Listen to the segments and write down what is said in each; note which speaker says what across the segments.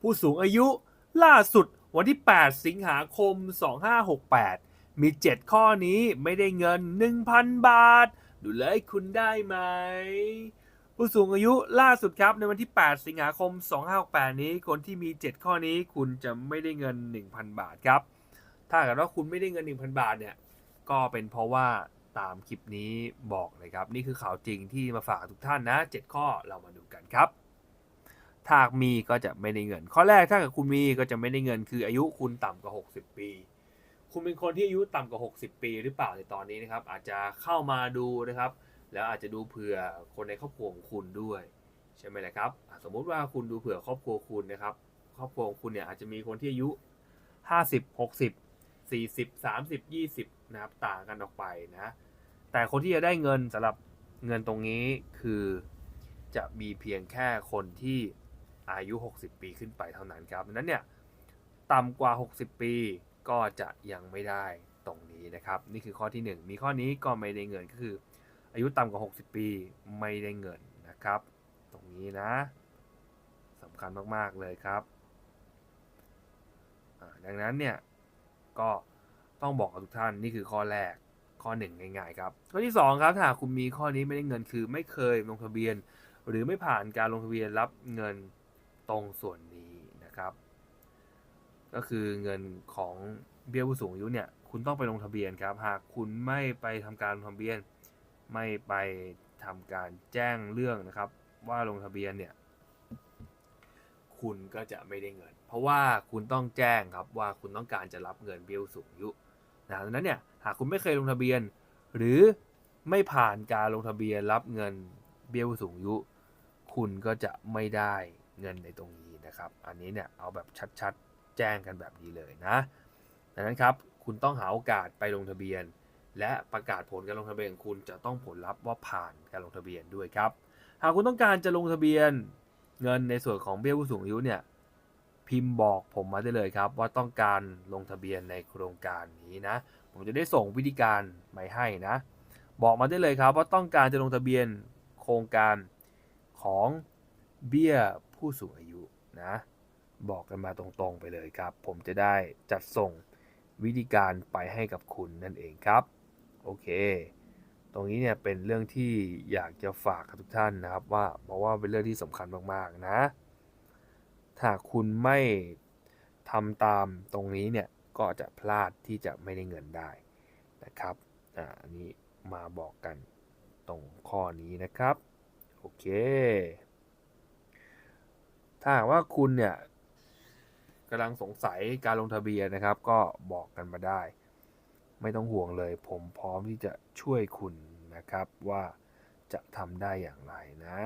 Speaker 1: ผู้สูงอายุล่าสุดวันที่ 8 สิงหาคม 2568 มี 7 ข้อนี้ไม่ได้เงิน 1,000 บาท ดูเลยคุณได้ไหม ผู้สูงอายุล่าสุดครับในวันที่ 8 สิงหาคม 2568 นี้คนที่มี 7 ข้อนี้คุณจะไม่ได้เงิน 1,000 บาทครับ ถ้าเกิดว่าคุณไม่ได้เงิน 1,000 บาทเนี่ย ก็เป็นเพราะว่าตามคลิปนี้บอกเลยครับ นี่คือข่าวจริงที่มาฝากทุกท่านนะ 7 ข้อเรามาดูกันครับ ถ้ามีก็จะไม่ได้เงิน ข้อแรกถ้าเกิดคุณมีก็จะไม่ได้เงิน คืออายุคุณต่ำกว่า 60 ปี คุณเป็นคนที่อายุต่ำกว่า 60 ปีหรือเปล่าในตอนนี้นะครับ อาจจะเข้ามาดูนะครับ แล้วอาจจะดูเผื่อคนในครอบครัวของคุณด้วยใช่ไหมล่ะครับสมมุติว่าคุณดูเผื่อครอบครัวคุณนะครับ ครอบครัวของคุณเนี่ยอาจจะมีคนที่อายุ 50 60 40 30 20นะครับต่างกันออกไปนะ แต่คนที่จะได้เงินสำหรับเงินตรงนี้คือจะมีเพียงแค่คนที่ อายุ 60 ปีขึ้นไปเท่านั้นครับดังนั้นเนี่ยต่ำกว่า 60 ปีก็จะยังไม่ได้ตรงนี้นะครับ นี่คือข้อที่ 1 มีข้อนี้ก็ไม่ได้เงินก็คือ อายุต่ำกว่า 60 ปีไม่ได้เงินนะครับ ตรงนี้นะสำคัญมากๆเลยครับดังนั้นเนี่ยก็ต้องบอกกับทุกท่านนี่คือข้อแรกข้อ 1 ง่ายๆครับข้อที่ 2 ครับถ้าคุณมีข้อนี้ไม่ได้เงินคือไม่เคยลงทะเบียน หรือไม่ผ่านการลงทะเบียนรับเงิน ตรงส่วนนี้นะครับ ก็คือเงินของเบี้ยผู้สูงอายุเนี่ยคุณต้องไปลงทะเบียนครับ หากคุณไม่ไปทำการลงทะเบียน ไม่ไปทำการแจ้งเรื่องนะครับ ว่าลงทะเบียนเนี่ยคุณก็จะไม่ได้เงิน เพราะว่าคุณต้องแจ้งครับว่าคุณต้องการจะรับเงินเบี้ยผู้สูงอายุนะดังนั้นเนี่ยหากคุณไม่เคยลงทะเบียน หรือไม่ผ่านการลงทะเบียนรับเงินเบี้ยผู้สูงอายุ คุณก็จะไม่ได้ เงินในตรงนี้นะครับ อันนี้เนี่ยเอาแบบชัดๆ แจ้งกันแบบนี้เลยนะดังนั้นครับคุณต้องหาโอกาสไปลงทะเบียน และประกาศผลการลงทะเบียนของคุณจะต้องผลลัพธ์ว่าผ่านการลงทะเบียนด้วยครับ หากคุณต้องการจะลงทะเบียนเงินในส่วนของเบี้ยผู้สูงอายุเนี่ยพิมพ์บอกผมมาได้เลยครับ ว่าต้องการลงทะเบียนในโครงการนี้นะ ผมจะได้ส่งวิธีการไปให้นะ บอกมาได้เลยครับว่าต้องการจะลงทะเบียนโครงการของเบี้ย ผู้สูงอายุนะ บอกกันมาตรงๆไปเลยครับ ผมจะได้จัดส่งวิธีการไปให้กับคุณนั่นเองครับ โอเค ตรงนี้เนี่ยเป็นเรื่องที่อยากจะฝากกับทุกท่านนะครับว่าเพราะว่าเป็นเรื่องที่สำคัญมากๆนะ ถ้าคุณไม่ทำตามตรงนี้เนี่ยก็จะพลาดที่จะไม่ได้เงินได้นะครับอ่าอันนี้มาบอกกันตรงข้อนี้นะครับ โอเค ถ้าว่าคุณเนี่ยกำลังสงสัยการลงทะเบียนนะครับ ก็บอกกันมาได้ ไม่ต้องห่วงเลย ผมพร้อมที่จะช่วยคุณนะครับว่าจะทำได้อย่างไรนะ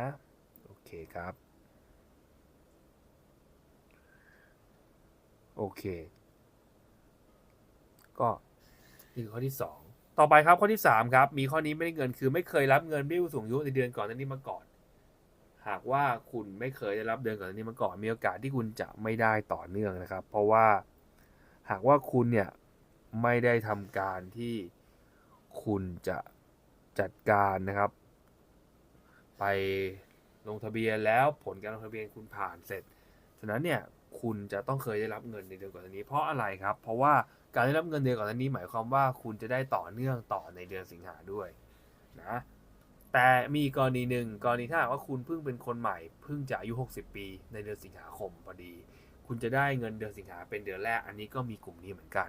Speaker 1: โอเคครับ โอเค ก็นี่คือข้อที่ 2 ต่อไปครับข้อที่ 3 ครับ มีข้อนี้ไม่ได้เงินคือไม่เคยรับเงินเบี้ยผู้สูงอายุในเดือนก่อนหน้านี้มาก่อน หากว่าคุณไม่เคยได้รับเดือนก่อนน้านี้มาก่อนมีโอกาสที่คุณจะไม่ได้ต่อเนื่องนะครับ เพราะว่าหากว่าคุณเนี่ยไม่ได้ทำการที่คุณจะจัดการนะครับ ไปลงทะเบียนแล้วผลการลงทะเบียนคุณผ่านเสร็จ ฉะนั้นเนี่ยคุณจะต้องเคยได้รับเงินในเดือนก่อนน้านี้ เพราะอะไรครับ เพราะว่าการได้รับเงินเดือนก่อนหน้านี้หมายความว่าคุณจะได้ต่อเนื่องต่อในเดือนสิงหาด้วยนะ แต่มีกรณีหนึ่งกรณีถ้าหากว่าคุณเพิ่งเป็นคนใหม่เพิ่งจะอายุ 60 ปีในเดือนสิงหาคมพอดี คุณจะได้เงินเดือนสิงหาเป็นเดือนแรก อันนี้ก็มีกลุ่มนี้เหมือนกัน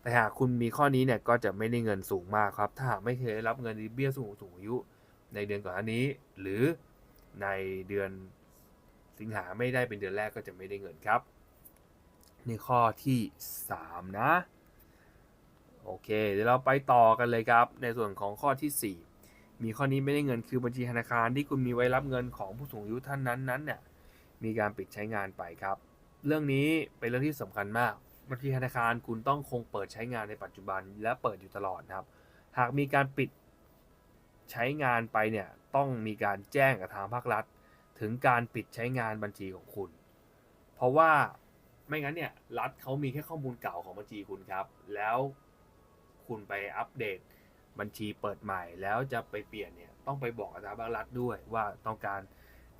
Speaker 1: แต่หากคุณมีข้อนี้เนี่ยก็จะไม่ได้เงินสูงมากครับ ถ้าหากไม่เคยรับเงินเบี้ยสูงสูงอายุ ในเดือนก่อนอันนี้ หรือในเดือนสิงหาไม่ได้เป็นเดือนแรกก็จะไม่ได้เงินครับนี่ข้อที่ 3 นะ โอเค เดี๋ยวเราไปต่อกันเลยครับ ในส่วนของข้อที่ 4 มีข้อนี้ไม่ได้เงินคือบัญชีธนาคารที่คุณมีไว้รับเงินของผู้สูงอายุท่านนั้นนั้นเนี่ยมีการปิดใช้งานไปครับ เรื่องนี้เป็นเรื่องที่สำคัญมาก บัญชีธนาคารคุณต้องคงเปิดใช้งานในปัจจุบันและเปิดอยู่ตลอดนะครับ หากมีการปิดใช้งานไปเนี่ยต้องมีการแจ้งกับทางภาครัฐ ถึงการปิดใช้งานบัญชีของคุณ เพราะว่าไม่งั้นเนี่ยรัฐเขามีแค่ข้อมูลเก่าของบัญชีคุณครับ แล้วคุณไปอัปเดต บัญชีเปิดใหม่แล้วจะไปเปลี่ยนเนี่ยต้องไปบอกกับทางภาครัฐด้วยว่าต้องการ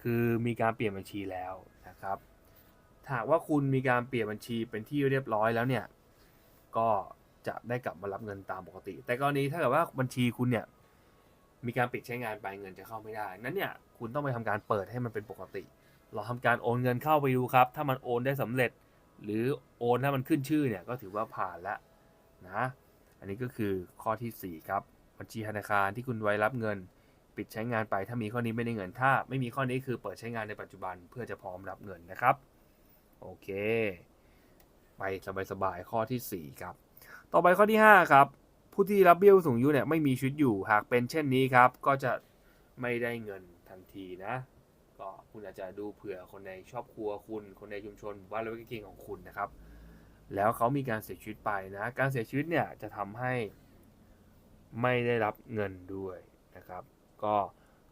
Speaker 1: คือมีการเปลี่ยนบัญชีแล้วนะครับหากว่าคุณมีการเปลี่ยนบัญชีเป็นที่เรียบร้อยแล้วเนี่ยก็จะได้กลับมารับเงินตามปกติ แต่กรณีถ้าเกิดว่าบัญชีคุณเนี่ยมีการปิดใช้งานไปเงินจะเข้าไม่ได้ นั้นเนี่ยคุณต้องไปทำการเปิดให้มันเป็นปกติ เราทำการโอนเงินเข้าไปดูครับ ถ้ามันโอนได้สำเร็จ หรือโอนถ้ามันขึ้นชื่อเนี่ยก็ถือว่าผ่านแล้วนะ อันนี้ก็คือข้อทีสี่ 4 ครับ บัญชีธนาคารที่คุณไว้รับเงิน ปิดใช้งานไปถ้ามีข้อนี้ไม่ได้เงิน ถ้าไม่มีข้อนี้คือเปิดใช้งานในปัจจุบันเพื่อจะพร้อมรับเงินนะครับ โอเค ไปสบายๆข้อทีสี่4 ครับ ต่อไปข้อที่ 5 ครับ ผู้ที่รับเบี้ยผู้สูงอายุเนี่ยไม่มีชีวิตอยู่หากเป็นเช่นนี้ครับ ก็จะไม่ได้เงินทันทีนะก็คุณอาจจะดูเผื่อคนในครอบครัวคุณ คนในชุมชนหมู่บ้านและใกล้เคียงของคุณนะครับ แล้วเขามีการเสียชีวิตไปนะ การเสียชีวิตเนี่ยจะทำให้ไม่ได้รับเงินด้วยนะครับ ก็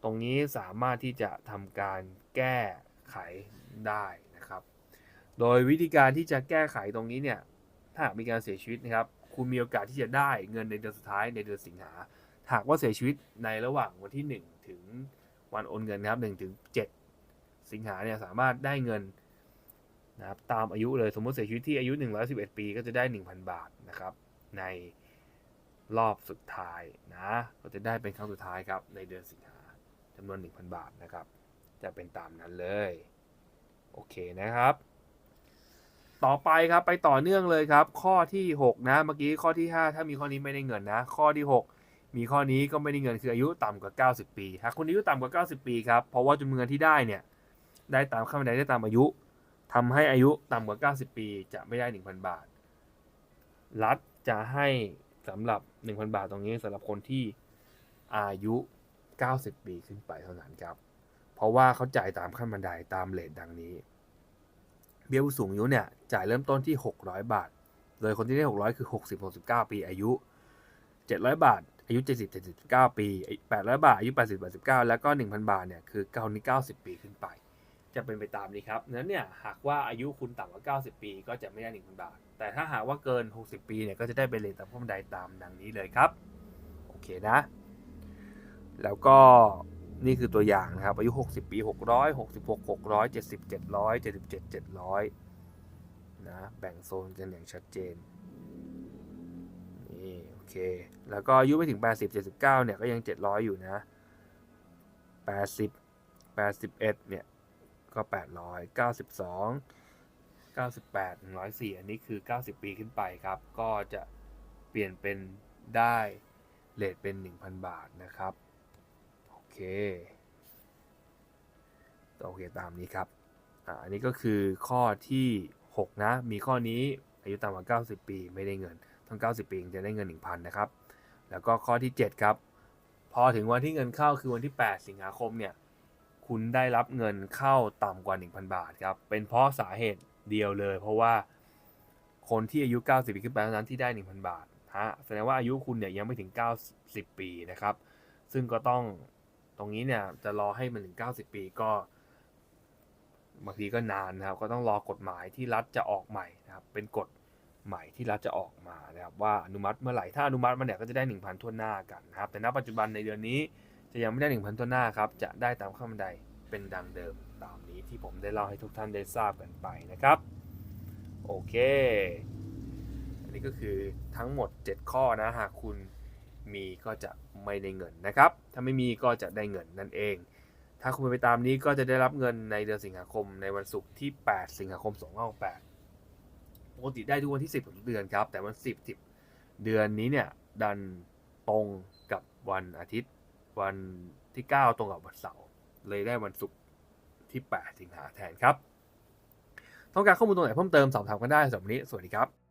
Speaker 1: ตรงนี้สามารถที่จะทำการแก้ไขได้นะครับ โดยวิธีการที่จะแก้ไขตรงนี้เนี่ย ถ้ามีการเสียชีวิตนะครับ คุณมีโอกาสที่จะได้เงินในเดือนสุดท้ายในเดือนสิงหา หากว่าเสียชีวิตในระหว่างวันที่ 1 ถึงวันโอนเงินนะครับ1ถึง7สิงหาเนี่ยสามารถได้เงิน นะครับตามอายุเลยสมมติเสียชีวิตที่อายุ 111 ปีก็จะได้ 1,000 บาทนะครับ ในรอบสุดท้ายนะก็จะได้เป็นครั้งสุดท้ายครับในเดือนสิงหาจำนวน 1,000 บาทนะครับ จะเป็นตามนั้นเลย โอเคนะครับ ต่อไปครับไปต่อเนื่องเลยครับ ข้อที่ 6 นะเมื่อกี้ข้อที่ 5 ถ้ามีข้อนี้ไม่ได้เงินนะ ข้อที่ 6 มีข้อนี้ก็ไม่ได้เงินคืออายุต่ำกว่า 90 ปีหากคุณอายุต่ำกว่า 90 ปีครับเพราะว่าจำนวนเงินที่ได้เนี่ยได้ตามขั้นบันไดได้ตามอายุ ทำให้อายุต่ำกว่า 90 ปีจะไม่ได้ 1,000 บาท รัฐจะให้สำหรับ 1,000 บาทตรงนี้สำหรับคนที่อายุ 90 ปีขึ้นไปเท่านั้นครับ เพราะว่าเขาจ่ายตามขั้นบันไดตามเลทดังนี้ เบี้ยผู้สูงอายุเนี่ยจ่ายเริ่มต้นที่ 600 บาท โดยคนที่ได้ 600 คือ 60 69 ปีอายุ 700 บาท อายุ 70 79 ปี 800 บาท อายุ 80 89 แล้วก็ 1,000 บาทเนี่ยคือเก้านี้90 ปีขึ้นไป จะเป็นไปตามนี้ครับนั้นเนี่ยหากว่าอายุคุณต่ำกว่า 90 ปี ก็จะไม่ได้1,000บาท แต่ถ้าหากว่าเกิน 60 ปีเนี่ยก็จะได้เป็นเลทตามขั้นบันไดตามดังนี้เลยครับ โอเคนะ แล้วก็นี่คือตัวอย่างนะครับ อายุ 60 ปี 600 66 600 70 700 77 700 นะ แบ่งโซนกันอย่างชัดเจน นี่โอเค แล้วก็อายุไม่ถึง 80 79 เนี่ยก็ยัง 700 อยู่นะ 80 81 เนี่ย ก็800 92 98 104 อันนี้คือ 90 ปีขึ้นไปครับ ก็จะเปลี่ยนเป็นได้เลทเป็น 1,000 บาทนะครับ โอเค โอเคตามนี้ครับอ่าอันนี้ก็คือข้อที่ 6 นะ มีข้อนี้อายุต่ำกว่า 90 ปีไม่ได้เงิน ทั้ง 90 ปีจะได้เงิน 1,000 นะครับ แล้วก็ข้อที่ 7 ครับ พอถึงวันที่เงินเข้าคือวันที่ 8 สิงหาคมเนี่ย คุณได้รับเงินเข้าต่ำกว่า 1,000 บาทครับ เป็นเพราะสาเหตุเดียวเลย เพราะว่าคนที่อายุ 90 ปีขึ้นไปเท่านั้นที่ได้ 1,000 บาทฮะแสดงว่าอายุคุณเนี่ยยังไม่ถึง 90 ปีนะครับ ซึ่งก็ต้องตรงนี้เนี่ยจะรอให้มันถึง 90 ปีก็บางทีก็นานนะครับ ก็ต้องรอกฎหมายที่รัฐจะออกใหม่นะครับ เป็นกฎใหม่ที่รัฐจะออกมานะครับว่าอนุมัติเมื่อไหร่ถ้าอนุมัติมันเนี่ยก็จะได้ 1,000ทั่วหน้ากันนะครับ แต่ณปัจจุบันในเดือนนี้ จะยังไม่ได้ 1,000ทั่วหน้าครับ จะได้ตามขั้นบันไดเป็นดังเดิมตามนี้ที่ผมได้เล่าให้ทุกท่านได้ทราบกันไปนะครับ โอเค อันนี้ก็คือทั้งหมด 7 ข้อนะ หากคุณมีก็จะไม่ได้เงินนะครับ ถ้าไม่มีก็จะได้เงินนั่นเอง ถ้าคุณไปตามนี้ก็จะได้รับเงินในเดือนสิงหาคมในวันศุกร์ที่ 8 สิงหาคม2568ปกติได้ทุกวันที่ 10 ของเดือนครับ แต่วัน 10 10 เดือนนี้เนี่ยดันตรงกับวันอาทิตย์ วันที่9ตรงกับวันเสาร์เลยได้วันศุกร์ที่8สิงหาแทนครับ ต้องการข้อมูลตรงไหนเพิ่มเติมสอบถามกันได้สำหรับวันนี้ สวัสดีครับ